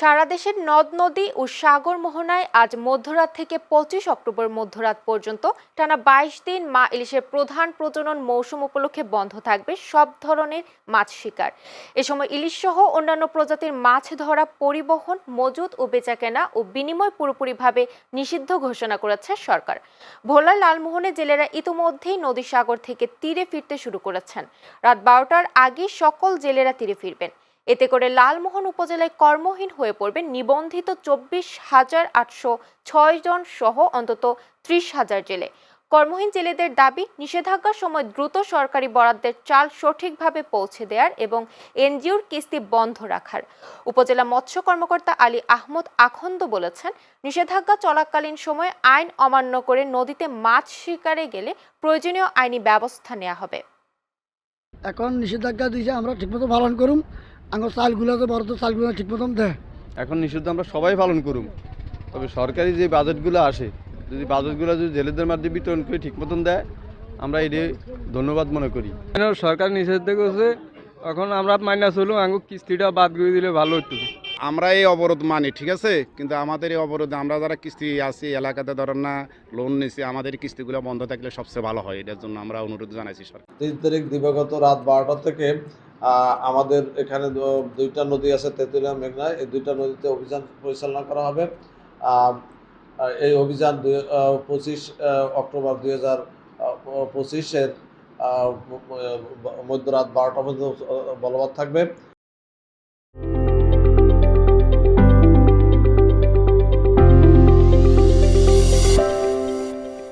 সারা দেশের নদ নদী ও সাগর মোহনায় আজ মধ্যরাত থেকে পঁচিশ অক্টোবর মধ্যরাত পর্যন্ত টানা বাইশ দিন মা ইলিশের প্রধান প্রজনন মৌসুম উপলক্ষে বন্ধ থাকবে সব ধরনের মাছ শিকার। এ সময় ইলিশ সহ অন্যান্য প্রজাতির মাছ ধরা পরিবহন মজুদ ও বেচাকেনা ও বিনিময় পুরোপুরিভাবে নিষিদ্ধ ঘোষণা করেছে সরকার। ভোলার লালমোহনে জেলেরা ইতোমধ্যেই নদী সাগর থেকে তীরে ফিরতে শুরু করেছেন। রাত বারোটার আগে সকল জেলেরা তীরে ফিরবেন। এতে করে লালমোহন উপজেলায় কর্মহীন হয়ে পড়বে নিবন্ধিত চব্বিশ হাজার আটশো ছয় জন সহ অন্তত ত্রিশ হাজার জেলে। কর্মহীন জেলেদের দাবি, নিষেধাজ্ঞার সময় দ্রুত সরকারি বরাদ্দের চাল সঠিকভাবে পৌঁছে দেওয়ার এবং এনজিওর কিস্তি বন্ধ রাখার। উপজেলা মৎস্য কর্মকর্তা আলী আহমদ আখন্দ বলেছেন, নিষেধাজ্ঞা চলাকালীন সময়ে আইন অমান্য করে নদীতে মাছ শিকারে গেলে প্রয়োজনীয় আইনি ব্যবস্থা নেওয়া হবে। এখন নিষেধাজ্ঞা দিয়েছে, আমরা ঠিকমতো পালন করুম। আমার চালগুলোতে বড় তো চালগুলো ঠিক মতন দেয় এখন নিষিদ্ধ আমরা সবাই পালন করুম। তবে সরকারি যে বাজেটগুলো আসে যদি বাজেটগুলো যদি জেলেদের মাধ্যমে বিতরণ করে ঠিক মতন দেয় আমরা এটি ধন্যবাদ মনে করি। কেন সরকার নিষেধ করছে এখন আমরা মাইনা চলুম আঙ্গু কিস্তিটা বাদ করে দিলে ভালো হতো। আমরা এই অবরোধ মানি ঠিক আছে? কিন্তু আমাদের এই অবরোধে আমরা যারা কিস্তি আছি এলাকাতে ধরেন না লোন নিছি আমাদের কিস্তিগুলো বন্ধ থাকলে সবচেয়ে ভালো হয়। এটার জন্য আমরা অনুরোধ জানাইছি সরকার তিন তারিখ দিবাগত রাত বারোটা থেকে আমাদের এখানে দুইটা নদী আছে, তেঁতুলিয়া, মেঘনা। এই দুইটা নদীতে অভিযান পরিচালনা করা হবে। এই অভিযান দুই পঁচিশ অক্টোবর দুই হাজার পঁচিশের মধ্যরাত বারোটা পর্যন্ত বলবৎ থাকবে।